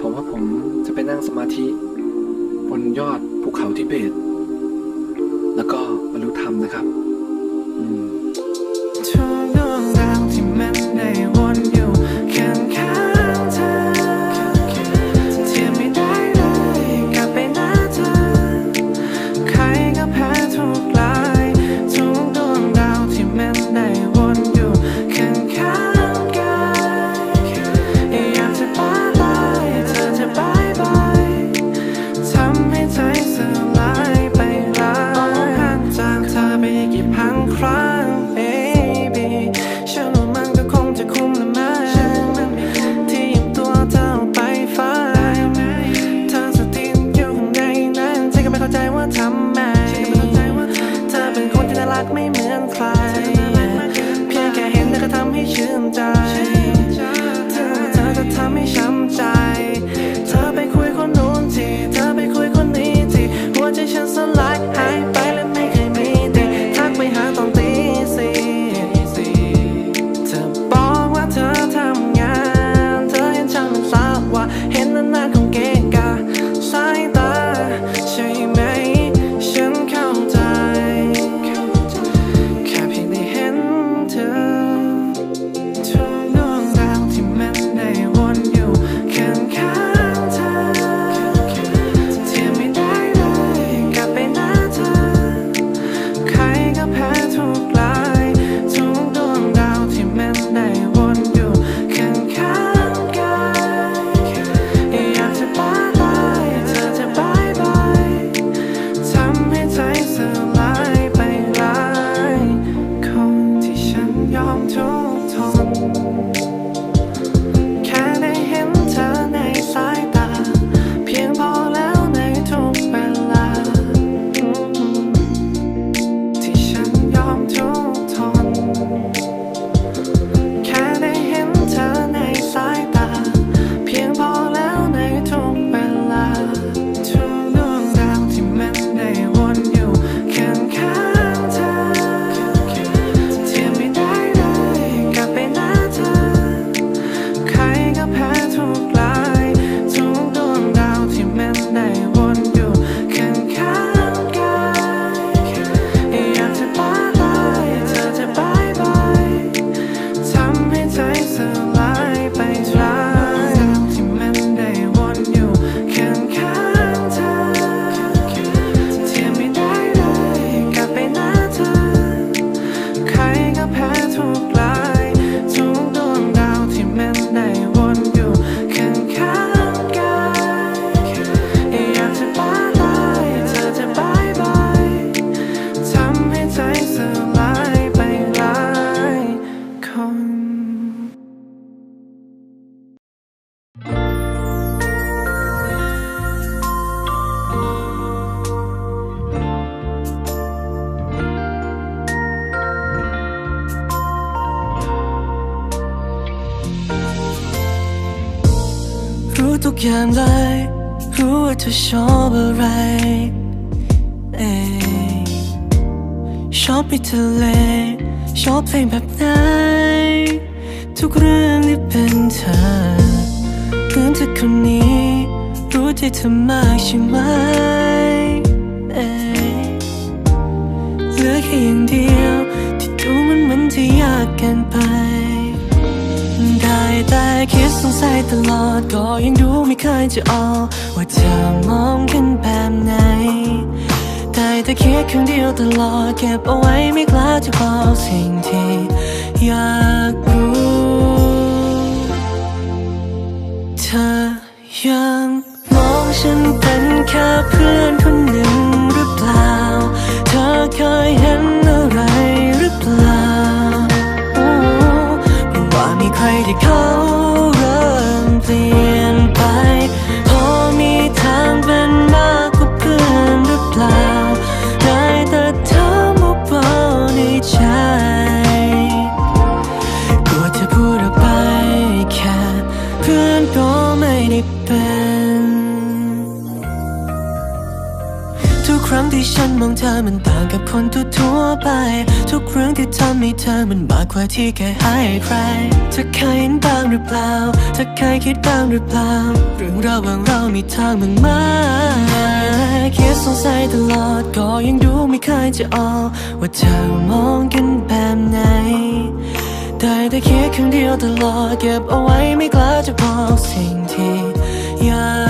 ผมว่าผมจะไปนั่งสมาธิ บนยอดภูเขาทิเบต แล้วก็บรรลุธรรมนะครับ อืม ว่าทำไมเธอเป็นคนที่น่ารักไม่เหมือนใคร รู้ทุกอย่างเลย รู้ว่าเธอชอบอะไรชอบไปทะเล ชอบเพลงแบบไหน ทุกเรื่องที่เป็นเธอเพื่อนเธอคนนี้ รู้ใจเธอมากใช่ไหมเหลือแค่อย่างเดียว ที่ดูมันเหมือนจะยากเกินไป แต่คิดสงสัยตลอดก็ยังดูไม่เคยจะออก ว่าเธอมองกันแบบไหนได้แต่คิดครั้งเดียวตลอดเก็บเอาไว้ไม่กล้าจะบอกสิ่งที่ ทุกครั้งที่ฉันมองเธอมันต่างกับคนทั่วไป ทุกเรื่องที่ทำให้เธอมันมากกว่าที่เคยให้ใครเธอเคยเห็นบ้างหรือเปล่าเธอเคยคิดบ้างหรือเปล่า เรื่องราวบางเรามีทางมันมากคิสงสัยตลอดก็ยังดูไม่เคยจะออกว่าเธอมองกันแบบไหนได้แต่คิดคำเดียวตลอดเก็บเอาไว้ไม่กล้าจะบอกสิ่งที่อยาก